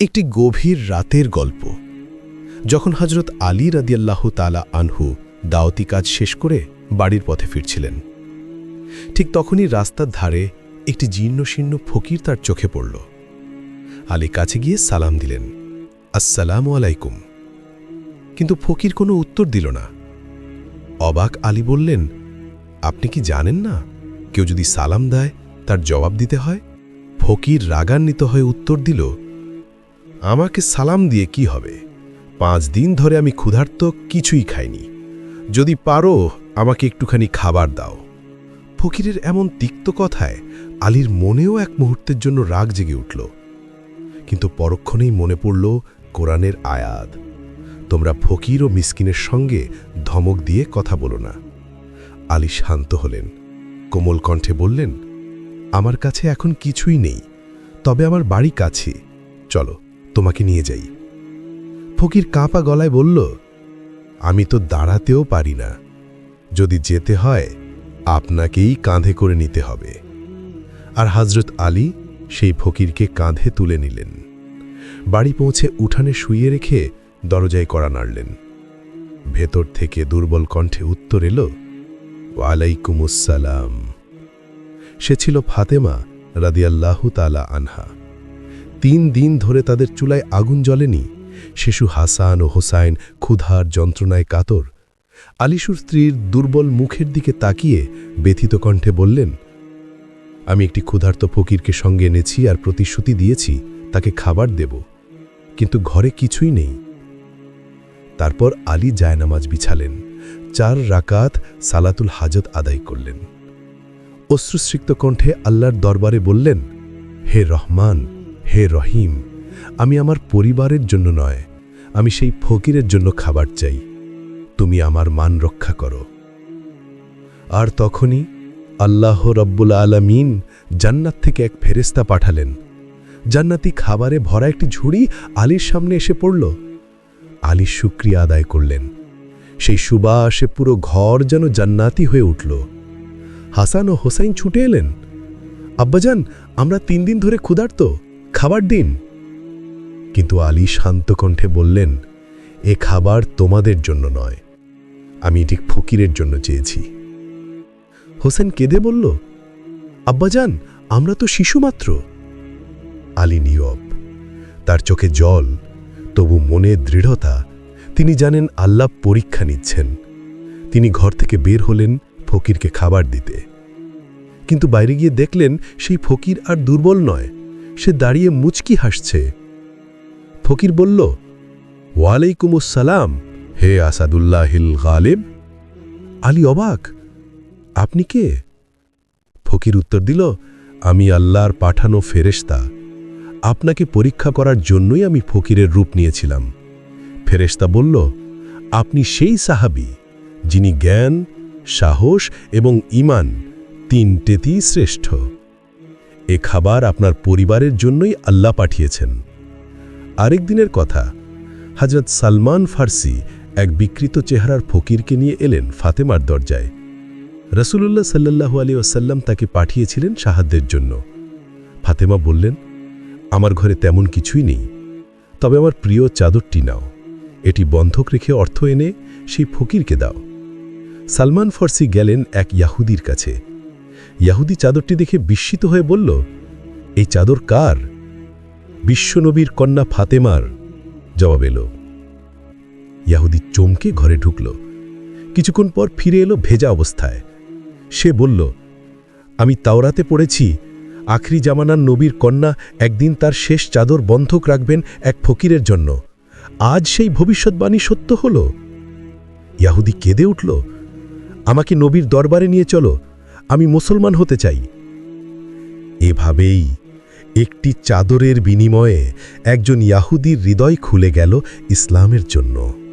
একটি গভীর রাতের গল্প। যখন হজরত আলী রাদিয়াল্লাহু তালা আনহু দাওতি কাজ শেষ করে বাড়ির পথে ফিরছিলেন, ঠিক তখনই রাস্তার ধারে একটি জীর্ণশীর্ণ ফকির তার চোখে পড়ল। আলী কাছে গিয়ে সালাম দিলেন, আসসালামু আলাইকুম। কিন্তু ফকির কোনো উত্তর দিল না। অবাক আলী বললেন, আপনি কি জানেন না, কেউ যদি সালাম দেয়, তার জবাব দিতে হয়? ফকির রাগান্বিত হয়ে উত্তর দিল আমাকে সালাম দিয়ে কি হবে? পাঁচ দিন ধরে আমি ক্ষুধার্ত, কিছুই খাইনি। যদি পারো, আমাকে একটুখানি খাবার দাও। ফকিরের এমন তিক্ত কথায় আলীর মনেও এক মুহূর্তের জন্য রাগ জেগে উঠল। কিন্তু পরক্ষণেই মনে পড়ল কোরআনের আয়াত। তোমরা ফকির ও মিসকিনের সঙ্গে ধমক দিয়ে কথা বলো না। আলী শান্ত হলেন। কোমল কণ্ঠে বললেন, আমার কাছে এখন কিছুই নেই। তবে আমার বাড়ি কাছে। চলো। তোমাকে নিয়ে যাই। ফকির কাঁপা গলায় বলল, আমি তো দাঁড়াতেও পারি না। যদি যেতে হয়, আপনাকেই কাঁধে করে নিতে হবে। আর হজরত আলী সেই ফকিরকে কাঁধে তুলে নিলেন। বাড়ি পৌঁছে উঠানে শুইয়ে রেখে দরজায় কড়া নাড়লেন। ভেতর থেকে দুর্বল কণ্ঠে উত্তর এলো ওয়ালাইকুমুসসালাম সে ছিল ফাতেমা রাদিয়াল্লাহু তালা আনহা। তিন দিন ধরে তাদের চুলায় আগুন জ্বলেনি। শিশু হাসান ও হোসাইন ক্ষুধার যন্ত্রণায় কাতর। আলিশুর স্ত্রীর দুর্বল মুখের দিকে তাকিয়ে ব্যথিত কণ্ঠে বললেন, আমি একটি ক্ষুধার্ত ফকিরকে সঙ্গে এনেছি আর প্রতিশ্রুতি দিয়েছি, তাকে খাবার দেব। কিন্তু ঘরে কিছুই নেই। তারপর আলী জায়নামাজ বিছালেন। চার রাকাত সালাতুল হাজত আদায় করলেন। অশ্রুসৃক্ত কণ্ঠে আল্লাহর দরবারে বললেন, হে রহমান হে রহিম, আমি আমার পরিবারের জন্য নয়, আমি সেই ফকিরের জন্য খাবার চাই। তুমি আমার মান রক্ষা করো। আর তখনই আল্লাহ রব্বুল আলমিন জান্নাত থেকে এক ফেরেস্তা পাঠালেন। জান্নাতি খাবারে ভরা একটি ঝুড়ি আলীর সামনে এসে পড়ল। আলী শুক্রিয়া আদায় করলেন। সেই সুবাসে পুরো ঘর যেন জান্নাতি হয়ে উঠল। হাসান ও হোসাইন ছুটে এলেন। আব্বাজান, আমরা তিন দিন ধরে ক্ষুধার্ত। খাবার দিন। কিন্তু আলী শান্ত কণ্ঠে বললেন, এ খাবার তোমাদের জন্য নয়, আমি এটি ফকিরের জন্য চেয়েছি। হোসেন কেঁদে বলল আব্বাজান আমরা তো শিশু মাত্র। আলী নিয়ব তার চোখে জল, তবু মনে দৃঢ়তা। তিনি জানেন আল্লাহ পরীক্ষা নিচ্ছেন। তিনি ঘর থেকে বের হলেন ফকিরকে খাবার দিতে। কিন্তু বাইরে গিয়ে দেখলেন, সেই ফকির আর দুর্বল নয়। সে দাঁড়িয়ে মুচকি হাসছে। ফকির বলল, ওয়ালাইকুমুসসালাম, হে আসাদুল্লাহিল গালেব। আলী অবাক, আপনি কে? ফকির উত্তর দিল, আমি আল্লাহর পাঠানো ফেরেশতা। আপনাকে পরীক্ষা করার জন্যই আমি ফকিরের রূপ নিয়েছিলাম। ফেরেশতা বলল, আপনি সেই সাহাবি যিনি জ্ঞান, সাহস এবং ইমান তিনটেতেই শ্রেষ্ঠ। এ খাবার আপনার পরিবারের জন্যই আল্লাহ পাঠিয়েছেন। আরেক দিনের কথা হজরত সালমান ফার্সি এক বিকৃত চেহারার ফকিরকে নিয়ে এলেন ফাতেমার দরজায়। রসুল্লাহ সাল্লাহু আলী ওসাল্লাম তাকে পাঠিয়েছিলেন সাহায্যের জন্য। ফাতেমা বললেন, আমার ঘরে তেমন কিছুই নেই। তবে আমার প্রিয় চাদরটি নাও। এটি বন্ধক রেখে অর্থ এনে সেই ফকিরকে দাও। সালমান ফর্সি গেলেন এক ইয়াহুদির কাছে। ইয়াহুদি চাদরটি দেখে বিস্মিত হয়ে বলল, এই চাদর কার? বিশ্বনবীর কন্যা ফাতেমার জবাব এলো। ইয়াহুদি চমকে ঘরে ঢুকল। কিছুক্ষণ পর ফিরে এলো ভেজা অবস্থায়। সে বলল, আমি তাওরাতে পড়েছি। আখরি জামানার নবীর কন্যা একদিন তার শেষ চাদর বন্ধক রাখবেন এক ফকিরের জন্য। আজ সেই ভবিষ্যৎবাণী সত্য হল? ইয়াহুদি কেঁদে উঠল, আমাকে নবীর দরবারে নিয়ে চলো। আমি মুসলমান হতে চাই। এভাবেই একটি চাদরের বিনিময়ে একজন ইয়াহুদির হৃদয় খুলে গেল ইসলামের জন্য।